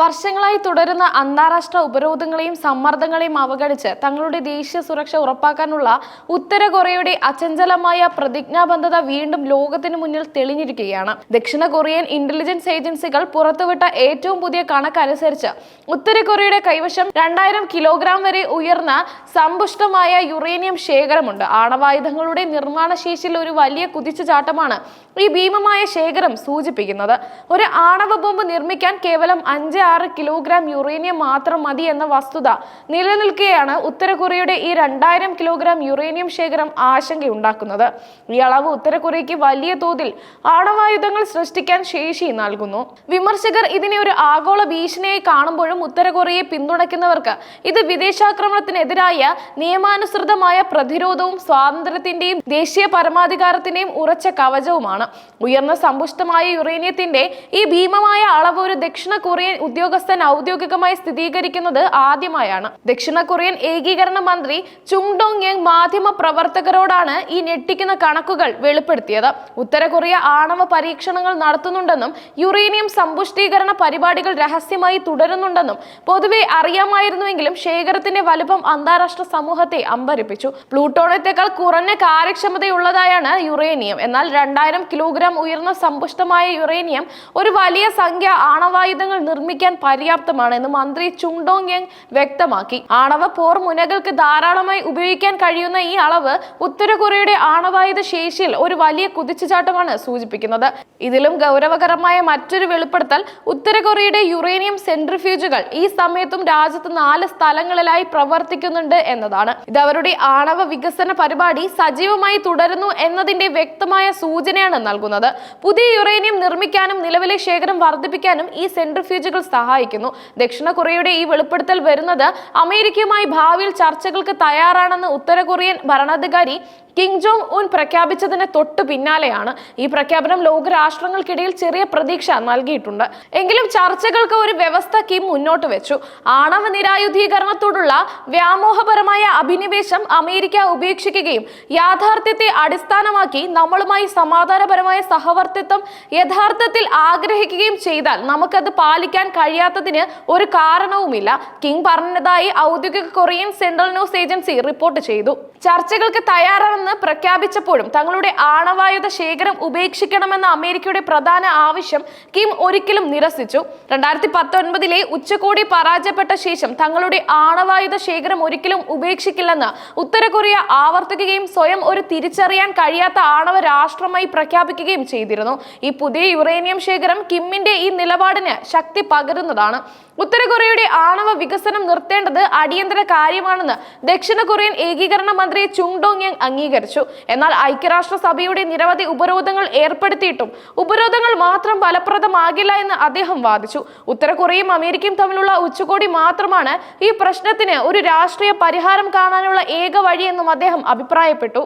വർഷങ്ങളായി തുടരുന്ന അന്താരാഷ്ട്ര ഉപരോധങ്ങളെയും സമ്മർദ്ദങ്ങളെയും അവഗണിച്ച് തങ്ങളുടെ ദേശീയ സുരക്ഷ ഉറപ്പാക്കാനുള്ള ഉത്തര കൊറിയയുടെ അചഞ്ചലമായ പ്രതിജ്ഞാബദ്ധത വീണ്ടും ലോകത്തിന് മുന്നിൽ തെളിഞ്ഞിരിക്കുകയാണ്. ദക്ഷിണ കൊറിയൻ ഇന്റലിജൻസ് ഏജൻസികൾ പുറത്തുവിട്ട ഏറ്റവും പുതിയ കണക്കനുസരിച്ച് ഉത്തര കൊറിയയുടെ കൈവശം രണ്ടായിരം കിലോഗ്രാം വരെ ഉയർന്ന സമ്പുഷ്ടമായ യുറേനിയം ശേഖരമുണ്ട്. ആണവായുധങ്ങളുടെ നിർമ്മാണ ശേഷിയിൽ ഒരു വലിയ കുതിച്ചുചാട്ടമാണ് ഈ ഭീമമായ ശേഖരം സൂചിപ്പിക്കുന്നത്. ഒരു ആണവ ബോംബ് നിർമ്മിക്കാൻ കേവലം അഞ്ച് ആറ് കിലോഗ്രാം യുറേനിയം മാത്രം മതി എന്ന വസ്തുത നിലനിൽക്കുകയാണ് ഉത്തര കൊറിയയുടെ ഈ രണ്ടായിരം കിലോഗ്രാം യുറേനിയം ശേഖരം ആശങ്കയുണ്ടാക്കുന്നത്. ഈ അളവ് ഉത്തര കൊറിയയ്ക്ക് വലിയ തോതിൽ ആണവായുധങ്ങൾ സൃഷ്ടിക്കാൻ ശേഷി നൽകുന്നു. വിമർശകർ ഇതിനെ ഒരു ആഗോള ഭീഷണിയായി കാണുമ്പോഴും ഉത്തര കൊറിയയെ പിന്തുണയ്ക്കുന്നവർക്ക് ഇത് വിദേശാക്രമണത്തിനെതിരായ നിയമാനുസൃതമായ പ്രതിരോധവും സ്വാതന്ത്ര്യത്തിന്റെയും ദേശീയ പരമാധികാരത്തിന്റെയും ഉറച്ച കവചവുമാണ്. ഉയർന്ന സമ്പുഷ്ടമായ യുറേനിയത്തിന്റെ ഈ ഭീമമായ അളവ് ഒരു ദക്ഷിണ കൊറിയൻ ഉദ്യോഗസ്ഥൻ ഔദ്യോഗികമായി സ്ഥിരീകരിക്കുന്നത് ആദ്യമായാണ്. ദക്ഷിണ കൊറിയൻ ഏകീകരണ മന്ത്രി ചുങ് ഡോങ് യങ് മാധ്യമ പ്രവർത്തകരോടാണ് ഈ ഞെട്ടിക്കുന്ന കണക്കുകൾ വെളിപ്പെടുത്തിയത്. ഉത്തര കൊറിയ ആണവ പരീക്ഷണങ്ങൾ നടത്തുന്നുണ്ടെന്നും യുറേനിയം സമ്പുഷ്ടീകരണ പരിപാടികൾ രഹസ്യമായി തുടരുന്നുണ്ടെന്നും പൊതുവെ അറിയാമായിരുന്നുവെങ്കിലും ശേഖരത്തിന്റെ വലുപ്പം അന്താരാഷ്ട്ര സമൂഹത്തെ അമ്പരിപ്പിച്ചു. പ്ലൂട്ടോണത്തേക്കാൾ കുറഞ്ഞ കാര്യക്ഷമതയുള്ളതായാണ് യുറേനിയം. എന്നാൽ രണ്ടായിരം കിലോഗ്രാം ഉയർന്ന സമ്പുഷ്ടമായ യുറേനിയം ഒരു വലിയ സംഖ്യ ആണവായുധങ്ങൾ നിർമ്മിക്കാൻ പര്യാപ്തമാണ് എന്ന് മന്ത്രി ചുണ്ടോങ് യങ് വ്യക്തമാക്കി. ആണവ പോർ മുനകൾക്ക് ധാരാളമായി ഉപയോഗിക്കാൻ കഴിയുന്ന ഈ അളവ് ഉത്തര കൊറിയയുടെ ആണവായുധ ശേഷിയിൽ ഒരു വലിയ കുതിച്ചുചാട്ടമാണ് സൂചിപ്പിക്കുന്നത്. ഇതിലും ഗൗരവകരമായ മറ്റൊരു വെളിപ്പെടുത്തൽ ഉത്തര കൊറിയയുടെ യുറേനിയം സെൻട്രിഫ്യൂജുകൾ ഈ സമയത്തും രാജ്യത്ത് നാല് സ്ഥലങ്ങളിലായി പ്രവർത്തിക്കുന്നുണ്ട് എന്നതാണ്. ഇത് അവരുടെ ആണവ വികസന പരിപാടി സജീവമായി തുടരുന്നു എന്നതിന്റെ വ്യക്തമായ സൂചനയാണ് നൽകുന്നത്. പുതിയ യുറേനിയം നിർമ്മിക്കാനും നിലവിലെ ശേഖരം വർദ്ധിപ്പിക്കാനും ഈ സെൻട്രിഫ്യൂജുകൾ സഹായിക്കുന്നു. ദക്ഷിണ കൊറിയയുടെ ഈ വെളിപ്പെടുത്തൽ വരുന്നത് അമേരിക്കയുമായി ഭാവിയിൽ ചർച്ചകൾക്ക് തയ്യാറാണെന്ന് ഉത്തര കൊറിയൻ ഭരണാധികാരി കിങ് ജോങ് ഉൻ പ്രഖ്യാപിച്ചതിന് തൊട്ടു പിന്നാലെയാണ്. ഈ പ്രഖ്യാപനം ലോകരാഷ്ട്രങ്ങൾക്കിടയിൽ ചെറിയ പ്രതീക്ഷ നൽകിയിട്ടുണ്ട്. എങ്കിലും ചർച്ചകൾക്ക് ഒരു വ്യവസ്ഥ കിം മുന്നോട്ട് വെച്ചു. ആണവ നിരായുധീകരണത്തോടുള്ള വ്യാമോഹപരമായ അഭിനിവേശം അമേരിക്ക ഉപേക്ഷിക്കുകയും യാഥാർത്ഥ്യത്തെ അടിസ്ഥാനമാക്കി നമ്മളുമായി സമാധാനപരമായ സഹവർത്തിത്വം യഥാർത്ഥത്തിൽ ആഗ്രഹിക്കുകയും ചെയ്താൽ നമുക്കത് പാലിക്കാൻ കഴിയാത്തതിന് ഒരു കാരണവുമില്ല. കിങ് പറഞ്ഞതായി ഔദ്യോഗിക Korean central news agency report ചെയ്തു. ചർച്ചകൾക്ക് തയ്യാറാണെന്ന് പ്രഖ്യാപിച്ചപ്പോഴും തങ്ങളുടെ ആണവായുധ ശേഖരം ഉപേക്ഷിക്കണമെന്ന അമേരിക്കയുടെ പ്രധാന ആവശ്യം കിം ഒരിക്കലും നിരസിച്ചു. രണ്ടായിരത്തി പത്തൊൻപതിലെ ഉച്ചകോടി പരാജയപ്പെട്ട ശേഷം തങ്ങളുടെ ആണവായുധ ശേഖരം ഒരിക്കലും ഉപേക്ഷിക്കില്ലെന്ന് ഉത്തര കൊറിയ ആവർത്തിക്കുകയും സ്വയം ഒരു തിരിച്ചറിയാൻ കഴിയാത്ത ആണവ രാഷ്ട്രമായി പ്രഖ്യാപിക്കുകയും ചെയ്തിരുന്നു. ഈ പുതിയ യുറേനിയം ശേഖരം കിമ്മിന്റെ ഈ നിലപാടിന് ശക്തി പകരുന്നതാണ് ഉത്തര കൊറിയയുടെ ആണവ വികസനം നിർത്തേണ്ടത് അടിയന്തര കാര്യമാണെന്ന് ദക്ഷിണ കൊറിയൻ ഏകീകരണ മന്ത്രി ചുങ് ഡോങ് യങ് അംഗീകരിച്ചു. എന്നാൽ ഐക്യരാഷ്ട്ര സഭയുടെ നിരവധി ഉപരോധങ്ങൾ ഏർപ്പെടുത്തിയിട്ടും ഉപരോധങ്ങൾ മാത്രം ഫലപ്രദമാകില്ല എന്ന് അദ്ദേഹം വാദിച്ചു. ഉത്തര കൊറിയയും അമേരിക്കയും തമ്മിലുള്ള ഉച്ചകോടി മാത്രമാണ് ഈ പ്രശ്നത്തിന് ഒരു രാഷ്ട്രീയ പരിഹാരം കാണാനുള്ള ഏക വഴിയെന്നും അദ്ദേഹം അഭിപ്രായപ്പെട്ടു.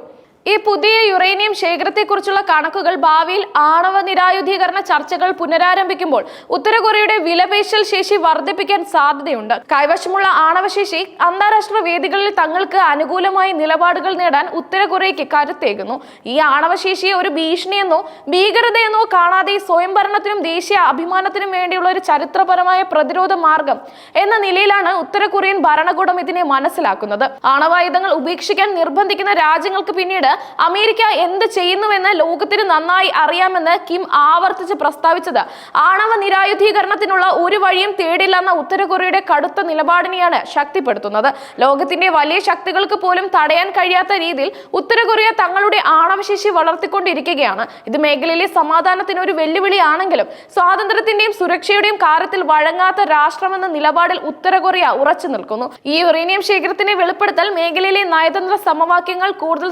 ഈ പുതിയ യുറേനിയം ശേഖരത്തെക്കുറിച്ചുള്ള കണക്കുകൾ ഭാവിയിൽ ആണവ നിരായുധീകരണ ചർച്ചകൾ പുനരാരംഭിക്കുമ്പോൾ ഉത്തര കൊറിയയുടെ വിലപേശൽ ശേഷി വർദ്ധിപ്പിക്കാൻ സാധ്യതയുണ്ട്. കൈവശമുള്ള ആണവശേഷി അന്താരാഷ്ട്ര വേദികളിൽ തങ്ങൾക്ക് അനുകൂലമായി നിലപാടുകൾ നേടാൻ ഉത്തര കൊറിയയ്ക്ക് കരുത്തേകുന്നു. ഈ ആണവശേഷിയെ ഒരു ഭീഷണിയെന്നോ ഭീകരതയെന്നോ കാണാതെ സ്വയംഭരണത്തിനും ദേശീയ അഭിമാനത്തിനും വേണ്ടിയുള്ള ഒരു ചരിത്രപരമായ പ്രതിരോധ മാർഗം എന്ന നിലയിലാണ് ഉത്തര കൊറിയൻ ഭരണകൂടം ഇതിനെ മനസ്സിലാക്കുന്നത്. ആണവായുധങ്ങൾ ഉപേക്ഷിക്കാൻ നിർബന്ധിക്കുന്ന രാജ്യങ്ങൾക്ക് പിന്നീട് അമേരിക്ക എന്ത് ചെയ്യുന്നുവെന്ന് ലോകത്തിന് നന്നായി അറിയാമെന്ന് കിം ആവർത്തിച്ച് പ്രസ്താവിച്ചത്. ആണവ നിരായുധീകരണത്തിനുള്ള ഒരു വഴിയും തേടില്ലെന്ന ഉത്തര കൊറിയയുടെ കടുത്ത നിലപാടിനെയാണ് ശക്തിപ്പെടുത്തുന്നത്. ലോകത്തിന്റെ വലിയ ശക്തികൾക്ക് പോലും തടയാൻ കഴിയാത്ത രീതിയിൽ ഉത്തര കൊറിയ തങ്ങളുടെ ആണവശേഷി വളർത്തിക്കൊണ്ടിരിക്കുകയാണ്. ഇത് മേഖലയിലെ സമാധാനത്തിന് ഒരു വെല്ലുവിളിയാണെങ്കിലും സ്വാതന്ത്ര്യത്തിന്റെയും സുരക്ഷയുടെയും കാര്യത്തിൽ വഴങ്ങാത്ത രാഷ്ട്രമെന്ന നിലപാടിൽ ഉത്തര കൊറിയ ഉറച്ചു നിൽക്കുന്നു. ഈ യുറേനിയം ശേഖരത്തിന്റെ വെളിപ്പെടുത്തൽ മേഖലയിലെ നയതന്ത്ര സമവാക്യങ്ങൾ കൂടുതൽ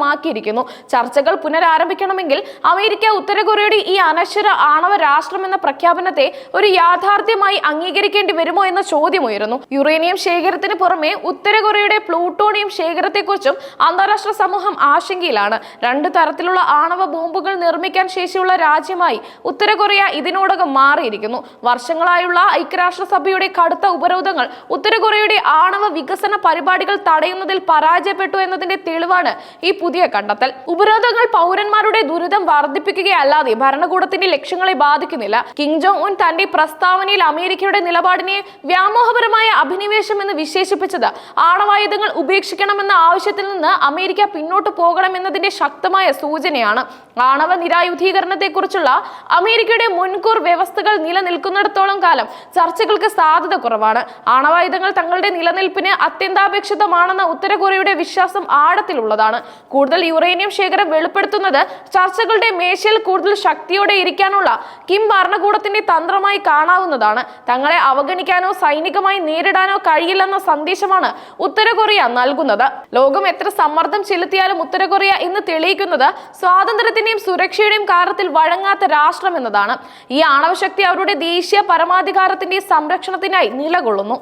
സങ്കീർണമാക്കിയിരിക്കുന്നു ചർച്ചകൾ പുനരാരംഭിക്കണമെങ്കിൽ അമേരിക്ക ഉത്തരകൊറിയയുടെ ഈ അനശ്വര ആണവ രാഷ്ട്രം എന്ന പ്രഖ്യാപനത്തെ ഒരു യാഥാർത്ഥ്യമായി അംഗീകരിക്കേണ്ടി വരുമോ എന്ന ചോദ്യം ഉയരുന്നു യുറേനിയം ശേഖരത്തിന് പുറമെ ഉത്തരകൊറിയയുടെ പ്ലൂട്ടോണിയം ശേഖരത്തെക്കുറിച്ചും അന്താരാഷ്ട്ര സമൂഹം ആശങ്കയിലാണ്. രണ്ട് തരത്തിലുള്ള ആണവ ബോംബുകൾ നിർമ്മിക്കാൻ ശേഷിയുള്ള രാജ്യമായി ഉത്തരകൊറിയ ഇതിനോടകം മാറിയിരിക്കുന്നു. വർഷങ്ങളായുള്ള ഐക്യരാഷ്ട്രസഭയുടെ കടുത്ത ഉപരോധങ്ങൾ ഉത്തരകൊറിയയുടെ ആണവ വികസന പരിപാടികൾ തടയുന്നതിൽ പരാജയപ്പെട്ടു എന്നതിന്റെ തെളിവാണ് ഈ പുതിയ കണ്ടെത്തൽ. ഉപരോധങ്ങൾ പൗരന്മാരുടെ ദുരിതം വർദ്ധിപ്പിക്കുകയല്ലാതെ ഭരണകൂടത്തിന്റെ ലക്ഷ്യങ്ങളെ ബാധിക്കുന്നില്ല. കിങ് ജോങ് ഉൻ തന്റെ പ്രസ്താവനയിൽ അമേരിക്കയുടെ നിലപാടിനെ വ്യാമോഹപരമായ അഭിനിവേശം എന്ന് വിശേഷിപ്പിച്ചത്. ആണവായുധങ്ങൾ ഉപേക്ഷിക്കണമെന്ന ആവശ്യത്തിൽ നിന്ന് അമേരിക്ക പിന്നോട്ട് പോകണമെന്നതിന്റെ ശക്തമായ സൂചനയാണ്. ആണവ നിരായുധീകരണത്തെക്കുറിച്ചുള്ള അമേരിക്കയുടെ മുൻകൂർ വ്യവസ്ഥകൾ നിലനിൽക്കുന്നിടത്തോളം കാലം ചർച്ചകൾക്ക് സാധ്യത കുറവാണ്. ആണവായുധങ്ങൾ തങ്ങളുടെ നിലനിൽപ്പിന് അത്യന്താപേക്ഷിതമാണെന്ന ഉത്തര കൊറിയയുടെ വിശ്വാസം ആഴത്തിലുള്ളതാണ്. കൂടുതൽ യുറേനിയം ശേഖരം വെളിപ്പെടുത്തുന്നത് ചർച്ചകളുടെ മേശയിൽ കൂടുതൽ ശക്തിയോടെ ഇരിക്കാനുള്ള കിം ഭരണകൂടത്തിന്റെ തന്ത്രമായി കാണാവുന്നതാണ്. തങ്ങളെ അവഗണിക്കാനോ സൈനികമായി നേരിടാനോ കഴിയില്ലെന്ന സന്ദേശമാണ് ഉത്തര കൊറിയ നൽകുന്നത്. ലോകം എത്ര സമ്മർദ്ദം ചെലുത്തിയാലും ഉത്തര കൊറിയ ഇന്ന് തെളിയിക്കുന്നത് സ്വാതന്ത്ര്യത്തിന്റെയും സുരക്ഷയുടെയും കാര്യത്തിൽ വഴങ്ങാത്ത രാഷ്ട്രം എന്നതാണ്. ഈ ആണവശക്തി അവരുടെ ദേശീയ പരമാധികാരത്തിന്റെ സംരക്ഷണത്തിനായി നിലകൊള്ളുന്നു.